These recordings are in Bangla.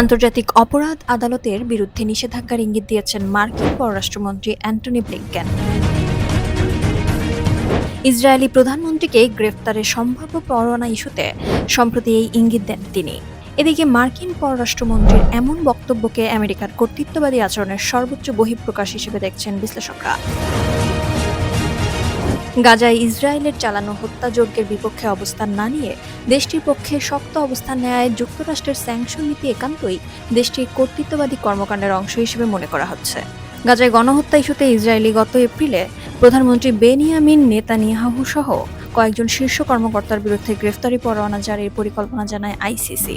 আন্তর্জাতিক অপরাধ আদালতের বিরুদ্ধে নিষেধাজ্ঞার ইঙ্গিত দিয়েছেন মার্কিন পররাষ্ট্রমন্ত্রী অ্যান্টনি ব্লিংকেন। ইসরায়েলি প্রধানমন্ত্রীকে গ্রেফতারের সম্ভাব্য পরোয়ানা ইস্যুতে সম্প্রতি এই ইঙ্গিত দেন তিনি। এদিকে মার্কিন পররাষ্ট্রমন্ত্রীর এমন বক্তব্যকে আমেরিকার কর্তৃত্ববাদী আচরণের সর্বোচ্চ বহিঃপ্রকাশ হিসেবে দেখছেন বিশ্লেষকরা। গাজায় ইসরায়েলের চালানো হত্যাযজ্ঞের বিপক্ষে অবস্থান না নিয়ে দেশটির পক্ষে শক্ত অবস্থান নেয় যুক্তরাষ্ট্রের স্যাংশন নীতি একান্তই দেশটির কর্তৃত্ববাদী কর্মকাণ্ডের অংশ হিসেবে মনে করা হচ্ছে। গাজায় গণহত্যা ইস্যুতে ইসরায়েলি গত এপ্রিলে প্রধানমন্ত্রী বেনিয়ামিন নেতানিয়াহু সহ কয়েকজন শীর্ষ কর্মকর্তার বিরুদ্ধে গ্রেফতারি পরোয়ানা জারির পরিকল্পনা জানায় আইসিসি।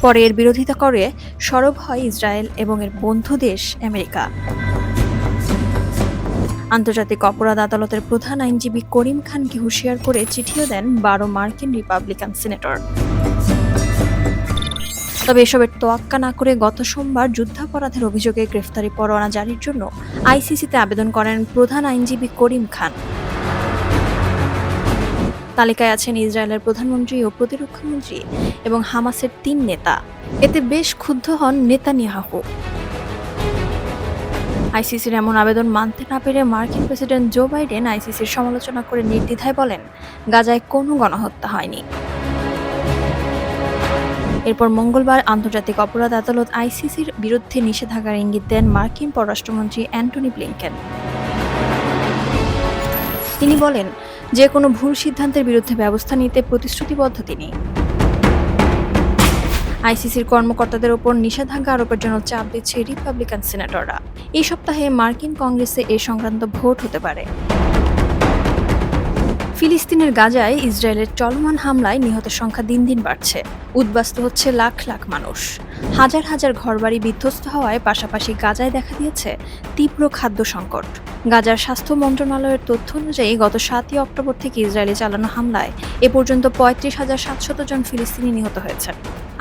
পরে এর বিরোধিতা করে সরব হয় ইসরায়েল এবং এর বন্ধু দেশ আমেরিকা। আন্তর্জাতিক অপরাধ আদালতের প্রধান আইনজীবী করিম খানকে হুঁশিয়ার করে চিঠিও দেন বারো মার্কিন রিপাবলিকান সিনেটর। তবে এসবের তোয়াক্কা না করে গত সোমবার যুদ্ধাপরাধের অভিযোগে গ্রেফতারি পরোয়ানা জারির জন্য আইসিসিতে আবেদন করেন প্রধান আইনজীবী করিম খান। তালিকায় আছেন ইসরায়েলের প্রধানমন্ত্রী ও প্রতিরক্ষামন্ত্রী এবং হামাসের তিন নেতা। এতে বেশ ক্ষুব্ধ হন নেতানিয়াহু। আইসিসির এমন আবেদন মানতে না পেরে মার্কিন প্রেসিডেন্ট জো বাইডেন আইসিসির সমালোচনা করে নির্দ্বিধায় বলেন, গাজায় কোনো গণহত্যা হয়নি। এরপর মঙ্গলবার আন্তর্জাতিক অপরাধ আদালত আইসিসির বিরুদ্ধে নিষেধাজ্ঞার ইঙ্গিত দেন মার্কিন পররাষ্ট্রমন্ত্রী অ্যান্টনি ব্লিংকেন। তিনি বলেন, যে কোনো ভুল সিদ্ধান্তের বিরুদ্ধে ব্যবস্থা নিতে প্রতিশ্রুতিবদ্ধ তিনি। আইসিসির কর্মকর্তাদের ওপর নিষেধাজ্ঞা আরোপের জন্য চাপ দিচ্ছে রিপাবলিকান সিনেটররা। এই সপ্তাহে মার্কিন কংগ্রেসে এ সংক্রান্ত ভোট হতে পারে। ফিলিস্তিনের গাজায় ইসরায়েলের চলমান হামলায় নিহতের সংখ্যা দিন দিন বাড়ছে। উদ্বাস্ত হচ্ছে লাখ লাখ মানুষ। হাজার হাজার ঘরবাড়ি বিধ্বস্ত হওয়ায় পাশাপাশি গাজায় দেখা দিয়েছে তীব্র খাদ্য সংকট। গাজার স্বাস্থ্য মন্ত্রণালয়ের তথ্য অনুযায়ী গত সাতই অক্টোবর থেকে ইসরায়েলে চালানো হামলায় এ পর্যন্ত পঁয়ত্রিশ হাজার সাতশত জন ফিলিস্তিনি নিহত হয়েছেন।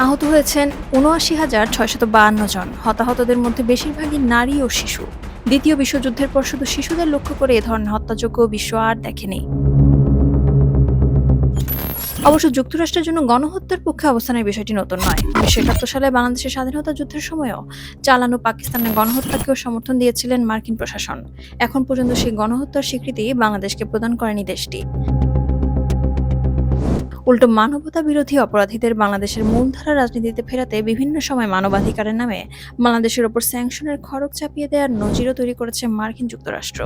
আহত হয়েছেন উনআশি হাজার ছয়শত বাহান্ন জন। হতাহতদের মধ্যে বেশিরভাগই নারী ও শিশু। দ্বিতীয় বিশ্বযুদ্ধের পর শুধু শিশুদের লক্ষ্য করে এ ধরনের হত্যাযোগ্য বিশ্ব আর দেখেনি। অবশ্য যুক্তরাষ্ট্রের জন্য গণহত্যার পক্ষে অবস্থানের বিষয়টি নতুন নয়। উনিশশো একাত্তর সালে বাংলাদেশের স্বাধীনতা যুদ্ধের সময়ও চালানো পাকিস্তানের গণহত্যাকেও সমর্থন দিয়েছিলেন মার্কিন প্রশাসন। এখন পর্যন্ত সেই গণহত্যার স্বীকৃতি বাংলাদেশকে প্রদান করেনি দেশটি। উল্টো মানবতা বিরোধী অপরাধীদের বাংলাদেশের মূলধারা রাজনীতিতে ফেরাতে বিভিন্ন সময় মানবাধিকারের নামে বাংলাদেশের ওপর স্যাংশনের খরচ চাপিয়ে দেওয়ার নজিরও তৈরি করেছে মার্কিন যুক্তরাষ্ট্র।